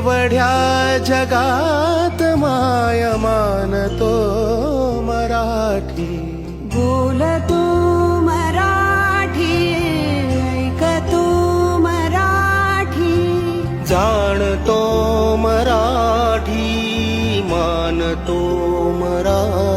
एवढ्या जगात माय मानतो मराठी. बोलतो मराठी ऐकतो मराठी. जाणतो मराठी मानतो मराठी.